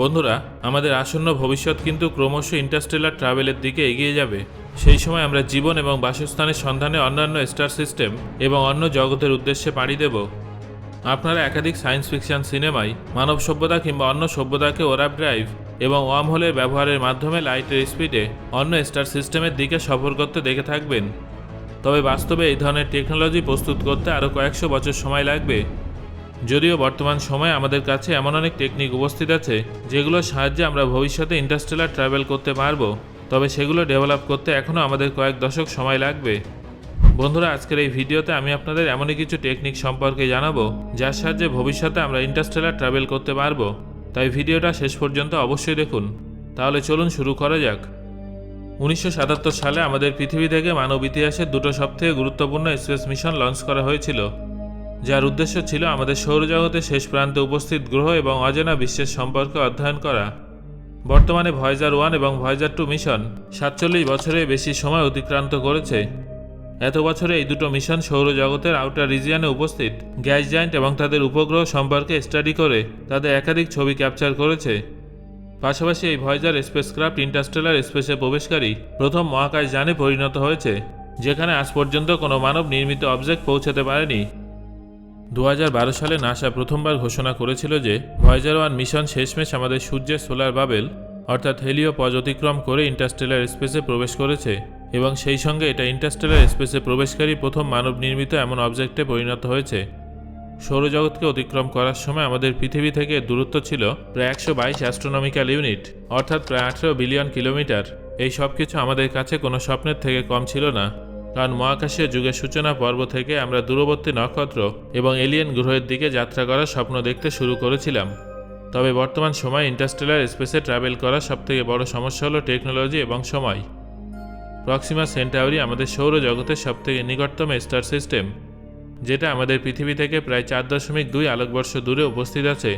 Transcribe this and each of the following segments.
বন্ধুরা, আমাদের আসন্ন ভবিষ্যৎ কিন্তু ক্রমশ ইন্টারস্টেলার ট্রাভেলের দিকে এগিয়ে যাবে। সেই সময় আমরা জীবন এবং বাসস্থানের সন্ধানে অন্যান্য স্টার সিস্টেম এবং অন্য জগতের উদ্দেশ্যে পাড়ি দেব। আপনারা একাধিক সায়েন্স ফিকশন সিনেমায়, মানব সভ্যতা কিংবা অন্য সভ্যতাকে ওরাপ ড্রাইভ এবং ওয়ার্ম হোলের ব্যবহারের মাধ্যমে লাইটের স্পিডে অন্য স্টার সিস্টেমের দিকে সফর করতে দেখে থাকবেন। তবে বাস্তবে এই ধরনের টেকনোলজি প্রস্তুত করতে আরও কয়েকশো বছর সময় লাগবে। যদিও বর্তমান সময়ে আমাদের কাছে এমন অনেক টেকনিক উপস্থিত আছে, যেগুলোর সাহায্যে আমরা ভবিষ্যতে ইন্টারস্টেলার ট্রাভেল করতে পারব, তবে সেগুলো ডেভেলপ করতে এখনও আমাদের কয়েক দশক সময় লাগবে। বন্ধুরা, আজকের এই ভিডিওতে আমি আপনাদের এমনই কিছু টেকনিক সম্পর্কে জানাব, যার সাহায্যে ভবিষ্যতে আমরা ইন্টারস্টেলার ট্রাভেল করতে পারব। তাই ভিডিওটা শেষ পর্যন্ত অবশ্যই দেখুন। তাহলে চলুন শুরু করা যাক। উনিশশো সাতাত্তর সালে আমাদের পৃথিবী থেকে মানব ইতিহাসের দুটো সবথেকে গুরুত্বপূর্ণ স্পেস মিশন লঞ্চ করা হয়েছিল। যার উদ্দেশ্য ছিল আমাদের সৌরজগতের শেষ প্রান্তে উপস্থিত গ্রহ এবং অজানা বিশ্বের সম্পর্কে অধ্যয়ন করা। বর্তমানে ভয়েজার ওয়ান এবং ভয়েজার টু মিশন সাতচল্লিশ বছরে বেশি সময় অতিক্রান্ত করেছে। এত বছরে এই দুটো মিশন সৌরজগতের আউটার রিজিয়নে উপস্থিত। গ্যাস জায়েন্ট এবং তাদের উপগ্রহ সম্পর্কে স্টাডি করে তাদের একাধিক ছবি ক্যাপচার করেছে। পাশাপাশি এই ভয়েজার স্পেসক্রাফট ইন্টারস্টেলার স্পেসে প্রবেশকারী প্রথম মহাকাশ যানে পরিণত হয়েছে, যেখানে আজ পর্যন্ত কোনো মানব নির্মিত অবজেক্ট পৌঁছাতে পারেনি। দু হাজার বারো সালে নাসা প্রথমবার ঘোষণা করেছিল যে ভয়েজার ওয়ান মিশন শেষমেশ আমাদের সূর্যের সোলার বাবেল, অর্থাৎ হেলিও পজ অতিক্রম করে ইন্টারস্টেলার স্পেসে প্রবেশ করেছে এবং সেই সঙ্গে এটা ইন্টারস্টেলার স্পেসে প্রবেশকারী প্রথম মানব নির্মিত এমন অবজেক্টে পরিণত হয়েছে। সৌরজগৎকে অতিক্রম করার সময় আমাদের পৃথিবী থেকে দূরত্ব ছিল প্রায় একশো বাইশ অ্যাস্ট্রোনমিক্যাল ইউনিট, অর্থাৎ প্রায় আঠেরো বিলিয়ন কিলোমিটার। এই সব কিছু আমাদের কাছে কোনো স্বপ্নের থেকে কম ছিল না। কারণ মহাকাশীয় যুগের সূচনা পর্ব থেকে আমরা দূরবর্তী নক্ষত্র এবং এলিয়েন গ্রহের দিকে যাত্রা করার স্বপ্ন দেখতে শুরু করেছিলাম। তবে বর্তমান সময় ইন্টারস্টেলার স্পেসে ট্রাভেল করার সবথেকে বড় সমস্যা হলো টেকনোলজি এবং সময়। প্রক্সিমা সেন্টাউরি আমাদের সৌরজগতের সবথেকে নিকটতম স্টার সিস্টেম, যেটা আমাদের পৃথিবী থেকে প্রায় চার দশমিক দুই আলোকবর্ষ দূরে উপস্থিত আছে।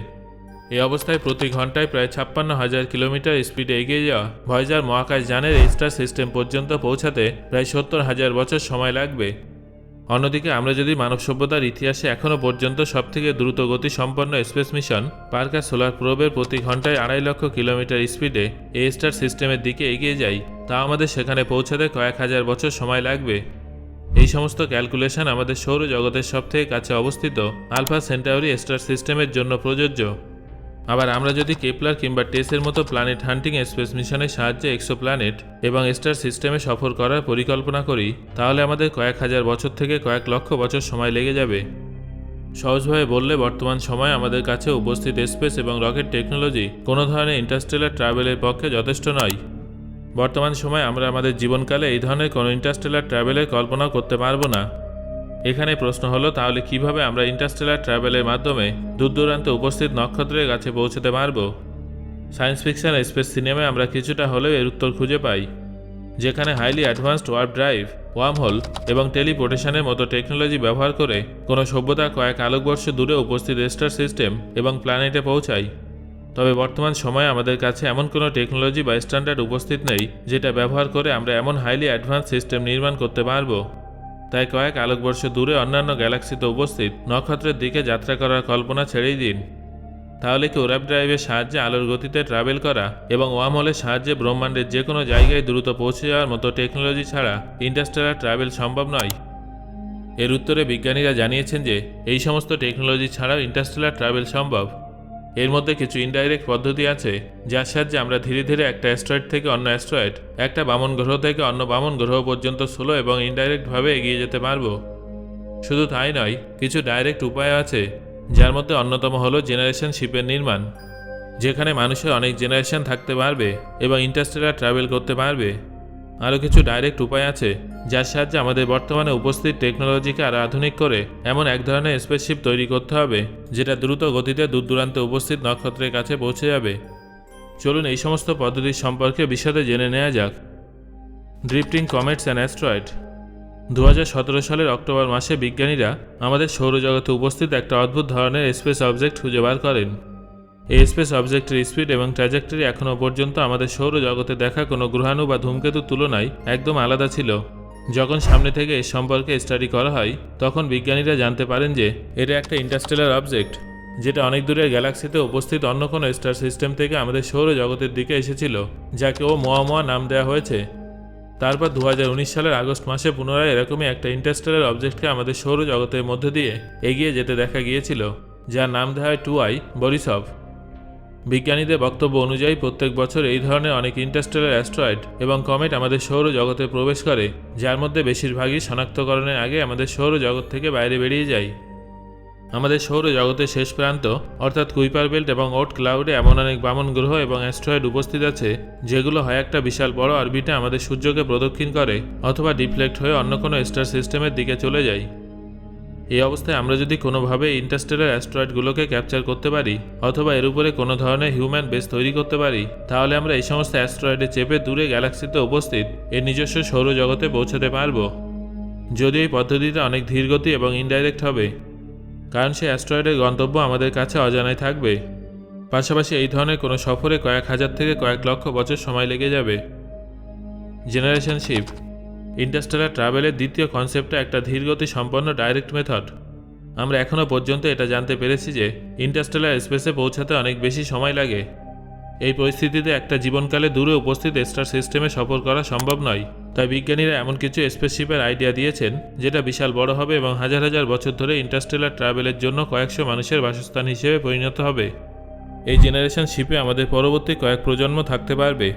এই অবস্থায় প্রতি ঘন্টায় প্রায় ছাপ্পান্ন হাজার কিলোমিটার স্পিডে এগিয়ে যাওয়া ভয়েজার মহাকাশ যানের স্টার সিস্টেম পর্যন্ত পৌঁছাতে প্রায় সত্তর হাজার বছর সময় লাগবে। অন্যদিকে আমরা যদি মানব সভ্যতার ইতিহাসে এখনও পর্যন্ত সবথেকে দ্রুত গতি সম্পন্ন স্পেস মিশন পার্কা সোলার প্রোবের প্রতি ঘন্টায় আড়াই লক্ষ কিলোমিটার স্পিডে এই স্টার সিস্টেমের দিকে এগিয়ে যাই, তা আমাদের সেখানে পৌঁছাতে কয়েক হাজার বছর সময় লাগবে। এই সমস্ত ক্যালকুলেশন আমাদের সৌরজগতের সবথেকে কাছে অবস্থিত আলফা সেন্টাউরি স্টার সিস্টেমের জন্য প্রযোজ্য। আবার আমরা যদি কেপলার কিংবা টেসের মতো প্ল্যানেট হান্টিং স্পেস মিশনের সাহায্যে এক্সো প্ল্যানেট এবং স্টার সিস্টেমে সফর করার পরিকল্পনা করি, তাহলে আমাদের কয়েক হাজার বছর থেকে কয়েক লক্ষ বছর সময় লেগে যাবে। সহজভাবে বললে, বর্তমান সময়ে আমাদের কাছে উপস্থিত স্পেস এবং রকেট টেকনোলজি কোনো ধরনের ইন্টারস্টেলার ট্রাভেলের পক্ষে যথেষ্ট নয়। বর্তমান সময়ে আমরা আমাদের জীবনকালে এই ধরনের কোনো ইন্টারস্টেলার ট্রাভেলের কল্পনা করতে পারব না। এখানে প্রশ্ন হলো, তাহলে কীভাবে আমরা ইন্টারস্টেলার ট্রাভেলের মাধ্যমে দূর দূরান্তে উপস্থিত নক্ষত্রের কাছে পৌঁছতে পারব? সায়েন্স ফিকশন স্পেস সিনেমায় আমরা কিছুটা হলেও এর উত্তর খুঁজে পাই, যেখানে highly advanced warp drive wormhole এবং টেলিপোর্টেশনের মতো টেকনোলজি ব্যবহার করে কোনো সভ্যতা কয়েক আলোকবর্ষ দূরে উপস্থিত স্টার সিস্টেম এবং প্ল্যানেটে পৌঁছায়। তবে বর্তমান সময়ে আমাদের কাছে এমন কোনো টেকনোলজি বা স্ট্যান্ডার্ড উপস্থিত নেই, যেটা ব্যবহার করে আমরা এমন হাইলি অ্যাডভান্স সিস্টেম নির্মাণ করতে পারব। তাই কয়েক আলোকবর্ষ দূরে অন্যান্য গ্যালাক্সিতে উপস্থিত নক্ষত্রের দিকে যাত্রা করার কল্পনা ছেড়েই দিন। তাহলে কি ওরাপ ড্রাইভের সাহায্যে আলোর গতিতে ট্রাভেল করা এবং ওয়ামহলের সাহায্যে ব্রহ্মাণ্ডের যে কোনো জায়গায় দ্রুত পৌঁছে যাওয়ার মতো টেকনোলজি ছাড়া ইন্টারস্টেলার ট্রাভেল সম্ভব নয়? এর উত্তরে বিজ্ঞানীরা জানিয়েছেন যে, এই সমস্ত টেকনোলজি ছাড়াও ইন্টারস্টেলার ট্রাভেল সম্ভব। এর মধ্যে কিছু ইনডাইরেক্ট পদ্ধতি আছে, যার সাহায্যে আমরা ধীরে ধীরে একটা অ্যাস্ট্রয়েড থেকে অন্য অ্যাস্ট্রয়েড একটা বামন গ্রহ থেকে অন্য বামন গ্রহ পর্যন্ত স্লো এবং ইনডাইরেক্টভাবে এগিয়ে যেতে পারব। শুধু তাই নয়, কিছু ডাইরেক্ট উপায় আছে, যার মধ্যে অন্যতম হলো জেনারেশন শিপের নির্মাণ, যেখানে মানুষের অনেক জেনারেশন থাকতে পারবে এবং ইন্টারস্টেলার ট্রাভেল করতে পারবে। আরও কিছু ডাইরেক্ট উপায় আছে যার সাহায্যে আমাদের বর্তমানে উপস্থিত টেকনোলজিকে আরও আধুনিক করে এমন এক ধরনের স্পেসশিপ তৈরি করতে হবে, যেটা দ্রুত গতিতে দূর দূরান্তে উপস্থিত নক্ষত্রের কাছে পৌঁছে যাবে। চলুন এই সমস্ত পদ্ধতির সম্পর্কে বিশদে জেনে নেওয়া যাক। ড্রিফটিং কমেটস অ্যান্ড অ্যাস্ট্রয়েড দু হাজার সতেরো সালের অক্টোবর মাসে বিজ্ঞানীরা আমাদের সৌরজগতে উপস্থিত একটা অদ্ভুত ধরনের স্পেস অবজেক্ট খুঁজে বার করেন। এই স্পেস অবজেক্টের স্পিড এবং ট্র্যাজেক্টরি এখনও পর্যন্ত আমাদের সৌরজগতে দেখা কোনো গ্রহাণু বা ধূমকেতুর তুলনায় একদম আলাদা ছিল। যখন সামনে থেকে এর সম্পর্কে স্টাডি করা হয়, তখন বিজ্ঞানীরা জানতে পারেন যে, এটা একটা ইন্টারস্টেলার অবজেক্ট যেটা অনেক দূরের গ্যালাক্সিতে উপস্থিত অন্য কোনো স্টার সিস্টেম থেকে আমাদের সৌরজগতের দিকে এসেছিল, যাকে ও মোয়া মোয়া নাম দেওয়া হয়েছে। তারপর দু হাজার উনিশ সালের আগস্ট মাসে পুনরায় এরকমই একটা ইন্টারস্টেলার অবজেক্টকে আমাদের সৌরজগতের মধ্যে দিয়ে এগিয়ে যেতে দেখা গিয়েছিল, যার নাম দেওয়া হয় টু আই বরিসভ। বিজ্ঞানীদের বক্তব্য অনুযায়ী প্রত্যেক বছর এই ধরনের অনেক ইন্টারস্টেলার অ্যাস্ট্রয়েড এবং কমেট আমাদের সৌরজগতে প্রবেশ করে, যার মধ্যে বেশিরভাগই শনাক্তকরণের আগে আমাদের সৌরজগৎ থেকে বাইরে বেরিয়ে যায়। আমাদের সৌরজগতের শেষ প্রান্ত, অর্থাৎ কুইপার বেল্ট এবং ওট ক্লাউডে এমন অনেক বামন গ্রহ এবং অ্যাস্ট্রয়েড উপস্থিত আছে, যেগুলো হয় একটা বিশাল বড় অরবিটে আমাদের সূর্যকে প্রদক্ষিণ করে অথবা ডিফ্লেক্ট হয়ে অন্য কোনো স্টার সিস্টেমের দিকে চলে যায়। এই অবস্থায় আমরা যদি কোনোভাবে ইন্টারস্টেলার অ্যাস্ট্রয়েডগুলোকে ক্যাপচার করতে পারি, অথবা এর উপরে কোনো ধরনের হিউম্যান বেস তৈরি করতে পারি, তাহলে আমরা এই সমস্ত অ্যাস্ট্রয়েডে চেপে দূরে গ্যালাক্সিতে উপস্থিত এর নিজস্ব সৌরজগতে পৌঁছাতে পারব। যদিও এই পদ্ধতিটা অনেক ধীরগতি এবং ইনডাইরেক্ট হবে, কারণ সেই অ্যাস্ট্রয়েডের গন্তব্য আমাদের কাছে অজানায় থাকবে। পাশাপাশি এই ধরনের কোনো সফরে কয়েক হাজার থেকে কয়েক লক্ষ বছর সময় লেগে যাবে। জেনারেশন শিপ ইন্টারস্টেলার ট্রাভেলের দ্বিতীয় কনসেপ্টটা একটা ধীরগতি সম্পন্ন ডাইরেক্ট মেথড আমরা এখনও পর্যন্ত এটা জানতে পেরেছি যে ইন্টারস্টেলার স্পেসে পৌঁছাতে অনেক বেশি সময় লাগে। এই পরিস্থিতিতে একটা জীবনকালে দূরে উপস্থিত স্টার সিস্টেমে সফর করা সম্ভব নয়। তাই বিজ্ঞানীরা এমন কিছু স্পেসশিপের আইডিয়া দিয়েছেন, যেটা বিশাল বড় হবে এবং হাজার হাজার বছর ধরে ইন্টারস্টেলার ট্রাভেলের জন্য কয়েকশো মানুষের বাসস্থান হিসেবে পরিণত হবে। এই জেনারেশন শিপে আমাদের পরবর্তী কয়েক প্রজন্ম থাকতে পারবে।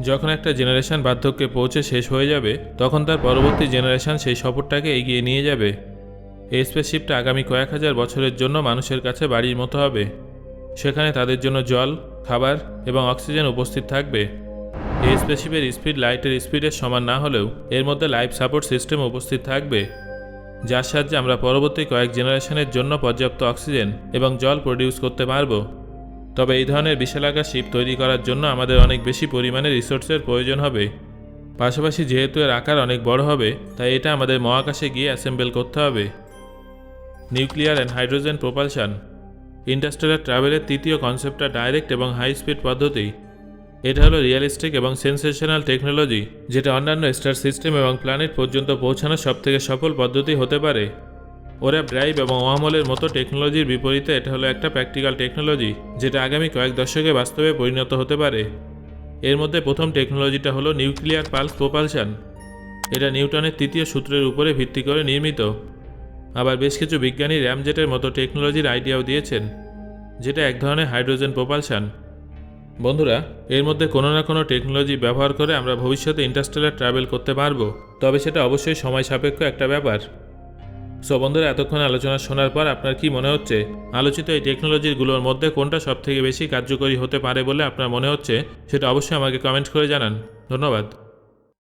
যখন একটা জেনারেশন বার্ধক্যে পৌঁছে শেষ হয়ে যাবে, তখন তার পরবর্তী জেনারেশন সেই সফরটাকে এগিয়ে নিয়ে যাবে। এই স্পেসশিপটা আগামী কয়েক হাজার বছরের জন্য মানুষের কাছে বাড়ির মতো হবে। সেখানে তাদের জন্য জল, খাবার এবং অক্সিজেন উপস্থিত থাকবে। এই স্পেসশিপের স্পিড লাইটের স্পিডের সমান না হলেও এর মধ্যে লাইফ সাপোর্ট সিস্টেম উপস্থিত থাকবে। যার সাহায্যে আমরা পরবর্তী কয়েক জেনারেশনের জন্য পর্যাপ্ত অক্সিজেন এবং জল প্রডিউস করতে পারব। তবে এই ধরনের বিশালাকার শিপ তৈরি করার জন্য আমাদের অনেক বেশি পরিমাণে রিসোর্সের প্রয়োজন হবে। পাশাপাশি যেহেতু এর আকার অনেক বড় হবে, তাই এটা আমাদের মহাকাশে গিয়ে অ্যাসেম্বল করতে হবে। Nuclear and hydrogen propulsion. Industrial ট্রাভেলের তৃতীয় কনসেপ্টটা ডাইরেক্ট এবং হাই স্পিড পদ্ধতি। এটা হলো রিয়েলিস্টিক এবং সেন্সেশনাল টেকনোলজি, যেটা অন্যান্য স্টার সিস্টেম এবং প্ল্যানেট পর্যন্ত পৌঁছানোর সবথেকে সফল পদ্ধতি হতে পারে। ওরা ড্রাইভ এবং ওয়ামলের মতো টেকনোলজির বিপরীতে এটা হলো একটা প্র্যাকটিক্যাল টেকনোলজি, যেটা আগামী কয়েক দশকে বাস্তবে পরিণত হতে পারে। এর মধ্যে প্রথম টেকনোলজিটা হলো নিউক্লিয়ার পালস প্রোপালশন। এটা নিউটনের তৃতীয় সূত্রের উপরে ভিত্তি করে নির্মিত। আবার বেশ কিছু বিজ্ঞানী র্যামজেটের মতো টেকনোলজির আইডিয়াও দিয়েছেন, যেটা এক ধরনের হাইড্রোজেন প্রোপালশন। বন্ধুরা, এর মধ্যে কোনো না কোনো টেকনোলজি ব্যবহার করে আমরা ভবিষ্যতে ইন্টারস্টেলার ট্রাভেল করতে পারব, তবে সেটা অবশ্যই সময় সাপেক্ষ একটা ব্যাপার। সো বন্ধুরা, এতক্ষণ আলোচনা শোনার পর আপনার কি মনে হচ্ছে? আলোচিত এই টেকনোলজিগুলোর মধ্যে কোনটা সবথেকে বেশি কার্যকরী হতে পারে বলে আপনার মনে হচ্ছে? সেটা অবশ্যই আমাকে কমেন্ট করে জানান। ধন্যবাদ।